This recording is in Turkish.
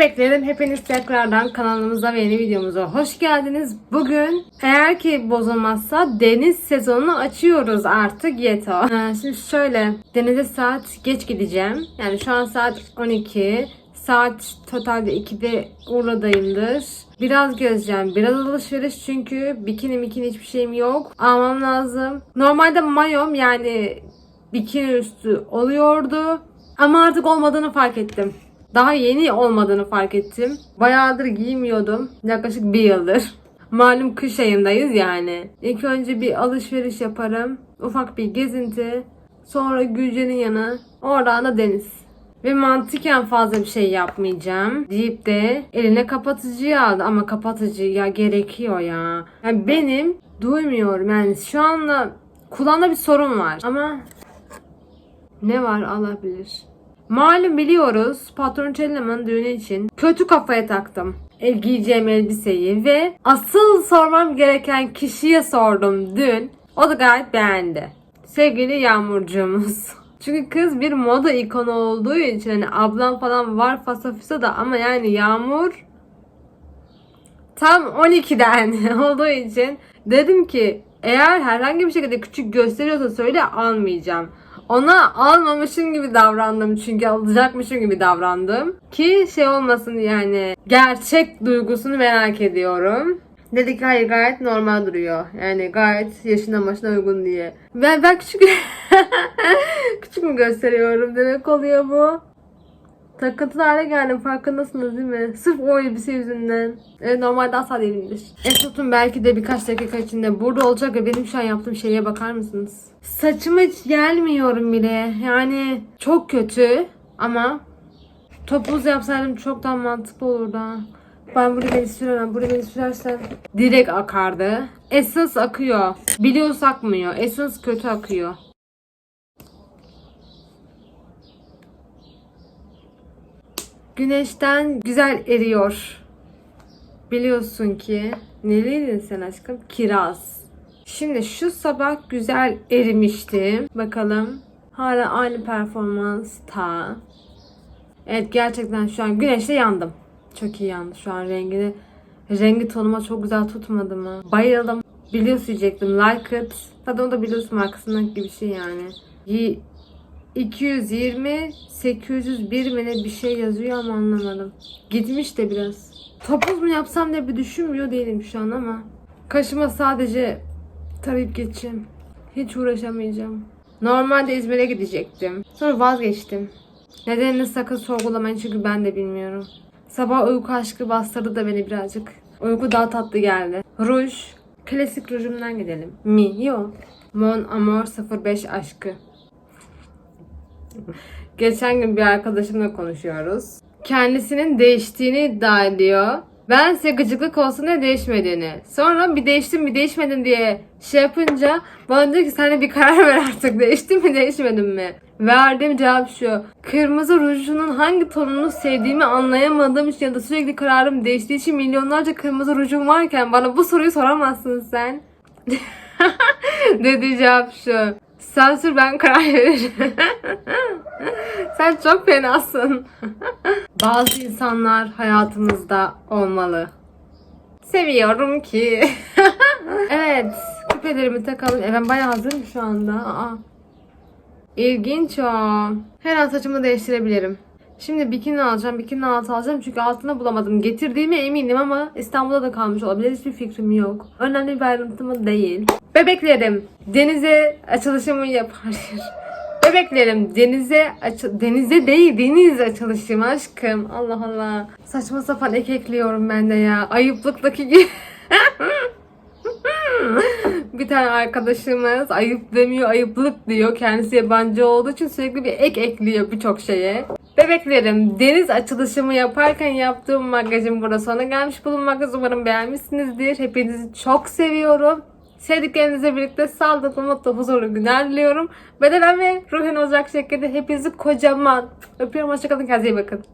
Bebeklerim hepiniz tekrardan kanalımıza ve yeni videomuza hoş geldiniz. Bugün eğer ki bozulmazsa deniz sezonunu açıyoruz artık yeto. Ee, şimdi şöyle denize saat geç gideceğim. Yani şu an saat 12. Saat totalde 2'de Urla'dayımdır. Biraz gezeceğim. Biraz alışveriş çünkü bikini mikini hiçbir şeyim yok. Almam lazım. Normalde mayom yani bikini üstü oluyordu. Ama artık olmadığını fark ettim. Daha yeni olmadığını fark ettim. Bayağıdır giymiyordum. Yaklaşık bir yıldır. Malum kış ayındayız yani. İlk önce bir alışveriş yaparım. Ufak bir gezinti. Sonra Gülce'nin yanı. Oradan da deniz. Ve mantıken fazla bir şey yapmayacağım deyip de eline kapatıcıyı aldı. Ama kapatıcı ya gerekiyor ya. Yani benim duymuyorum yani şu anda kulağımda bir sorun var. Ama ne var Allah bilir. Malum biliyoruz patron Çelleman düğünü için kötü kafaya taktım. El giyeceğim elbiseyi ve asıl sormam gereken kişiye sordum dün. O da gayet beğendi. Sevgili Yağmurcuğumuz. Çünkü kız bir moda ikonu olduğu için hani ablam falan var fasafiso da ama yani Yağmur tam 12'den olduğu için dedim ki eğer herhangi bir şekilde küçük gösteriyorsa söyle almayacağım. Ona almamışım gibi davrandım çünkü alacakmışım gibi davrandım. Ki şey olmasın yani gerçek duygusunu merak ediyorum. Dedi ki hayır gayet normal duruyor. Yani gayet yaşına başına uygun diye. Ben, ben küçük küçük mü gösteriyorum demek oluyor bu. Takıntılı hale geldim farkındasınız değil mi? Sırf o elbise yüzünden. Evet, normalde asla değilimdir. Esot'un belki de birkaç dakika içinde burada olacak ve benim şu an yaptığım şeye bakar mısınız? Saçıma hiç gelmiyorum bile. Yani çok kötü ama topuz yapsaydım çok daha mantıklı olurdu ha. Ben buraya beni süremem. Buraya beni sürersen direkt akardı. Essence akıyor. Biliyoruz akmıyor. Essence kötü akıyor. Güneşten güzel eriyor. Biliyorsun ki neliydin sen aşkım? Kiraz. Şimdi şu sabah güzel erimiştim. Bakalım. Hala aynı performans. Evet gerçekten şu an güneşte yandım. Çok iyi yandı şu an rengini. Rengi tonuma çok güzel tutmadı mı? Bayıldım. Biliyorsun diyecektim. Like it. Tabii onu da biliyorsun markasından gibi şey yani. 220 801 mi ne bir şey yazıyor ama anlamadım. Gitmiş de biraz. Topuz mu yapsam diye bir düşünmüyor değilim şu an ama. Kaşıma sadece tarayıp geçeceğim. Hiç uğraşamayacağım. Normalde İzmir'e gidecektim. Sonra vazgeçtim. Nedenini sakın sorgulamayın çünkü ben de bilmiyorum. Sabah uyku aşkı bastırdı da beni birazcık. Uyku daha tatlı geldi. Ruj. Klasik rujumdan gidelim. Mi? Yok. Mon Amour 05 aşkı. Geçen gün bir arkadaşımla konuşuyoruz. Kendisinin değiştiğini iddia ediyor. Ben size gıcıklık olsun diye değişmediğini. Sonra bir değiştim bir değişmedin diye şey yapınca bana diyor ki sen de bir karar ver artık. Değiştin mi değişmedin mi? Verdiğim cevap şu. Kırmızı rujunun hangi tonunu sevdiğimi anlayamadığım için ya da sürekli kararım değiştiği için milyonlarca kırmızı rujum varken bana bu soruyu soramazsın sen. Dediği cevap şu. Sen sür ben karar veririm. Sen çok fenasın. Bazı insanlar hayatımızda olmalı. Seviyorum ki. evet. Küpelerimi takalım. E ben bayağı hazırım şu anda. Aa. İlginç o. Her an saçımı değiştirebilirim. Şimdi bikini alacağım. Bikini altı alacağım çünkü altına bulamadım. Getirdiğime eminim ama İstanbul'da da kalmış olabilir. Hiçbir fikrim yok. Önemli bir ayrıntı değil. Bebeklerim denize açılışımı yapar. Bebeklerim denize açı denize değil deniz açılışım aşkım. Allah Allah. Saçma sapan ek ekliyorum ben de ya. Ayıplıktaki gibi. bir tane arkadaşımız ayıp demiyor ayıplık diyor. Kendisi yabancı olduğu için sürekli bir ek ekliyor birçok şeye. Bebeklerim deniz açılışımı yaparken yaptığım magazin burada sona gelmiş bulunmakta. Umarım beğenmişsinizdir. Hepinizi çok seviyorum. Sevdiklerinizle birlikte sağlıklı, mutlu, huzurlu günler diliyorum. Bedenen ve ruhen olacak şekilde hepinizi kocaman öpüyorum. Hoşçakalın. Kendinize iyi bakın.